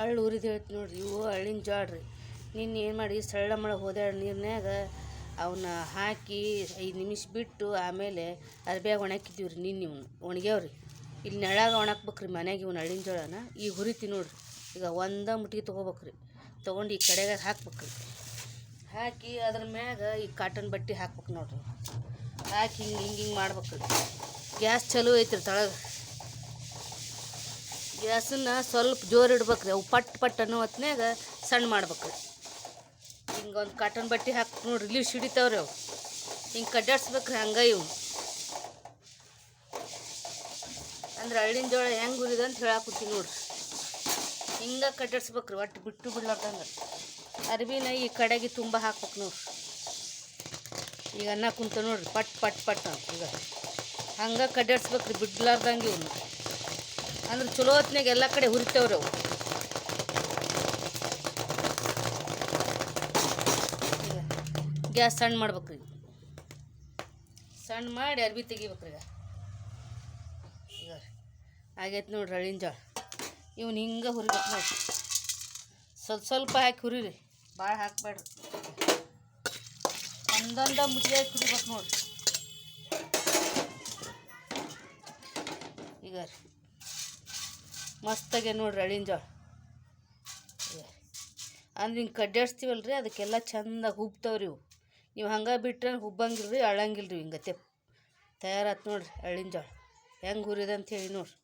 ಅಳ್ಳು ಉರಿದು ಹೇಳ್ತು ನೋಡ್ರಿ, ಇವು ಅಳ್ಳಿನ ಜಾಡ್ರಿ. ನಿನ್ನೆ ಏನು ಮಾಡಿ ಸಳ್ಳ ಮಳ ಹೋದಾಡ ನೀರಿನಾಗ ಅವನ್ನ ಹಾಕಿ ಐದು ನಿಮಿಷ ಬಿಟ್ಟು ಆಮೇಲೆ ಅರ್ಬ್ಯಾಗ ಒಣಗಿದ್ದೀವಿ ರೀ ನಿನ್ನೆ ಇವ್ನು ಒಣಗ್ಯಾವ್ರಿ. ಇಲ್ಲಿ ನೆಳಾಗ ಒಣಗ್ಬೇಕ್ರಿ ಮನೆಗೆ ಇವ್ನು ಹಳ್ಳಿನ ಜೋಳನ. ಈಗ ಹುರಿತಿ ನೋಡ್ರಿ, ಈಗ ಒಂದ ಮುಟ್ಟಿಗೆ ತೊಗೋಬೇಕ್ರಿ. ತೊಗೊಂಡು ಈ ಕಡೆಗೆ ಹಾಕ್ಬೇಕ್ರಿ. ಹಾಕಿ ಅದ್ರ ಮ್ಯಾಗ ಈ ಕಾಟನ್ ಬಟ್ಟೆ ಹಾಕ್ಬೇಕು ನೋಡ್ರಿ. ಹಾಕಿ ಹಿಂಗೆ ಹಿಂಗೆ ಹಿಂಗೆ ಮಾಡ್ಬೇಕ್ರಿ. ಗ್ಯಾಸ್ ಚಲೋ ಐತ್ರಿ ತಳಗೆ. ಗ್ಯಾಸನ್ನ ಸ್ವಲ್ಪ ಜೋರು ರೀ ಅವು ಪಟ್ ಪಟ್ ಅನ್ನೋ ಹೊತ್ನ್ಯಾಗ ಸಣ್ಣ ಮಾಡ್ಬೇಕ್ರಿ. ಹಿಂಗೆ ಒಂದು ಕಾಟನ್ ಬಟ್ಟೆ ಹಾಕಿ ನೋಡ್ರಿ ಇಲ್ಲಿ ಸಿಡಿತಾವ್ರಿ ಅವು. ಹಿಂಗೆ ಕಡ್ಡಾಡ್ಸ್ಬೇಕ್ರಿ ಹಂಗೆ ಇವು. ಅಂದ್ರೆ ಹಳ್ಳಿನ ಜೋಳ ಹೆಂಗೆ ಉರಿದ ಅಂತ ಹೇಳಾಕತ್ತೀನಿ ನೋಡ್ರಿ. ಹಿಂಗೆ ಕಡ್ಡಾಡ್ಸ್ಬೇಕ್ರಿ ಒಟ್ಟು ಬಿಟ್ಟು ಬಿಡ್ಲಾರ್ದಂಗೆ. ಅರ್ಬಿನ ಈ ಕಡೆಗೆ ತುಂಬ ಹಾಕ್ಬೇಕು ನೋಡ್ರಿ. ಈಗ ಅನ್ನ ಕುಂತ ನೋಡ್ರಿ, ಪಟ್ ಪಟ್ ಪಟ್ ಅಂತ ಈಗ. ಹಂಗೆ ಕಡ್ಡಾಡ್ಸ್ಬೇಕ್ರಿ, ಬಿಡ್ಲಾರ್ದಂಗೆ ಇವ್ನು ಅಂದ್ರೆ ಚಲೋ ಹೊತ್ನಾಗ ಎಲ್ಲ ಕಡೆ ಹುರಿತೇವ್ರಿ ಅವು. ಗ್ಯಾಸ್ ಸಣ್ಣ ಮಾಡ್ಬೇಕ್ರಿ. ಸಣ್ಣ ಮಾಡಿ ಅರ್ಬಿ ತೆಗಿಬೇಕ್ರಿ ಈಗ. ಆಗೈತೆ ನೋಡ್ರಿ ಹಳ್ಳಿನ ಜೋಳ. ಇವ್ನು ಹಿಂಗೆ ಹುರಿಬೇಕು ನೋಡ್ರಿ. ಸ್ವಲ್ಪ ಸ್ವಲ್ಪ ಹಾಕಿ ಹುರಿರಿ. ಭಾಳ ಹಾಕ್ಬೇಡ್ರಿ. ಒಂದೊಂದ ಮುಚ್ಚಿಗೆ ಹುರಿಬೇಕು ನೋಡ್ರಿ. ಈಗ ರೀ. ಮಸ್ತಾಗೆ ನೋಡ್ರಿ ಅಳಿನ ಜೋಳ. ಅಂದ್ರೆ ಹಿಂಗೆ ಕಡ್ಡಾಡ್ಸ್ತೀವಲ್ಲ ರೀ ಅದಕ್ಕೆಲ್ಲ ಚಂದ ಹುಬ್ತಾವ್ರಿ ಇವು. ನೀವು ಹಂಗೆ ಬಿಟ್ರೆ ಹುಬ್ಬಂಗಿಲ್ಲ ರೀ ಅಳಂಗಿಲ್ಲ ರೀ ಹಿಂಗತ್ತೆ ತಯಾರಾತು ನೋಡ್ರಿ ಅಳಿನ ಜೋಳ. ಹೆಂಗೆ ಹುರಿದಂತ ಹೇಳಿ ನೋಡ್ರಿ.